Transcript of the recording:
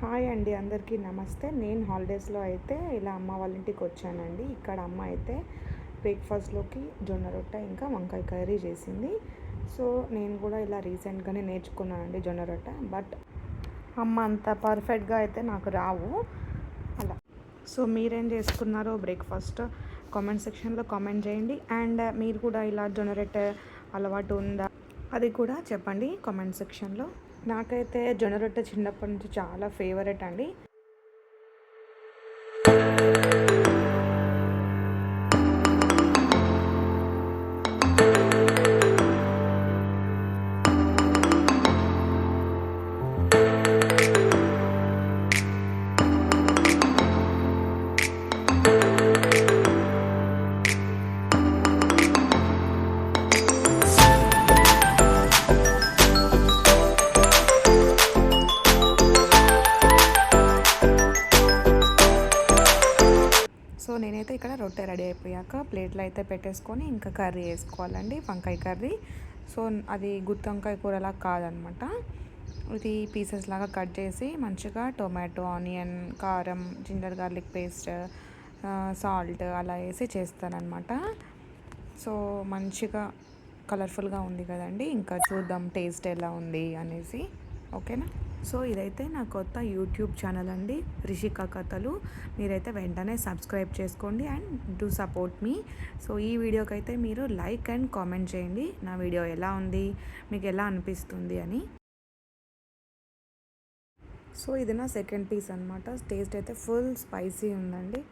Hi అండి అందరికీ నమస్తే. నేను హాలిడేస్లో అయితే ఇలా అమ్మ వాళ్ళ ఇంటికి వచ్చానండి. ఇక్కడ అమ్మ అయితే బ్రేక్ఫాస్ట్లోకి జొన్న రొట్టె ఇంకా వంకాయ కర్రీ చేసింది. సో నేను కూడా ఇలా రీసెంట్గానే నేర్చుకున్నానండి జొన్న రొట్టె. బట్ అమ్మ అంత పర్ఫెక్ట్గా అయితే నాకు రావు. అలా. సో మీరేం చేసుకున్నారో బ్రేక్ఫాస్ట్ కామెంట్ సెక్షన్లో కామెంట్ చేయండి. అండ్ మీరు కూడా ఇలా జొన్న రొట్టె అలవాటు ఉందా? అది కూడా చెప్పండి కామెంట్ సెక్షన్లో. నాకైతే జొన్న రొట్టె చిన్నప్పటి నుంచి చాలా ఫేవరెట్ అండి. అయితే ఇక్కడ రొట్టె రెడీ అయిపోయాక ప్లేట్లో అయితే పెట్టేసుకొని ఇంకా కర్రీ వేసుకోవాలండి వంకాయ కర్రీ. సో అది గుత్తి వంకాయ కూరలా కాదనమాట. ఇది పీసెస్ లాగా కట్ చేసి మంచిగా టొమాటో ఆనియన్ కారం జింజర్ గార్లిక్ పేస్ట్ సాల్ట్ అలా వేసి చేస్తానన్నమాట సో మంచిగా కలర్ఫుల్గా ఉంది కదండి. ఇంకా చూద్దాం టేస్ట్ ఎలా ఉంది అనేసి. ఓకేనా? సో ఇదైతే నా కొత్త యూట్యూబ్ ఛానల్ అండి. రిషిక కథలు. మీరైతే వెంటనే సబ్స్క్రైబ్ చేసుకోండి and do support me. So ఈ వీడియోకి అయితే మీరు లైక్ అండ్ కామెంట్ చేయండి. నా వీడియో ఎలా ఉంది? మీకు ఎలా అనిపిస్తుంది అని. సో ఇది నా సెకండ్ పీస్ అనమాట టేస్ట్ అయితే ఫుల్ స్పైసీ ఉందండి.